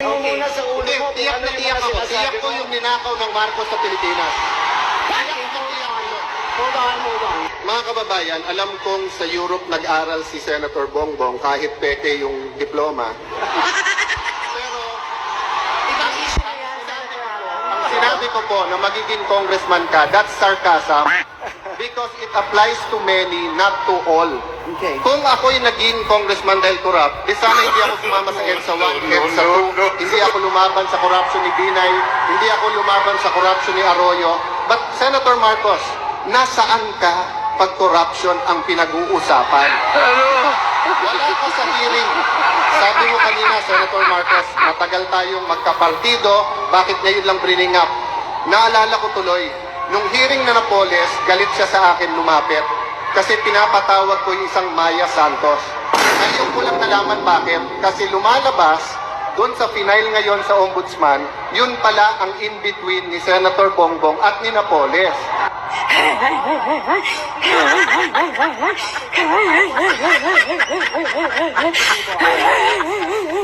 muna sa ulo mo tiyak ano na tiyak ako. Tiyak ko yung ninakaw ng Marcos sa Pilipinas. Okay, hold on. Hold on. Mga kababayan, alam kong sa Europe nag-aral si Senator Bongbong kahit peke yung diploma. Pero Ibang issue na yan, Senator Alan. ang sinabi ko po na magiging congressman ka, that's sarcasm because it applies to many, not to all. Okay. Kung ako'y naging congressman dahil corrupt, di sana hindi ako sumama sa EDSA 1, EDSA 2, hindi ako lumaban sa corruption ni Binay, hindi ako lumaban sa corruption ni Arroyo. But Senator Marcos, nasaan ka pag corruption ang pinag-uusapan? Wala ka sa hearing. Sabi mo kanina, Senator Marcos, matagal tayong magkapartido, bakit ngayon lang bringing up? Naalala ko tuloy, nung hearing na Napoles, galit siya sa akin lumapit. Kasi pinapatawag ko yung isang Maya Santos. Ngayon ko lang nalaman bakit. Kasi lumalabas, doon sa final ngayon sa Ombudsman, yun pala ang in-between ni Senator Bongbong at ni Napoles.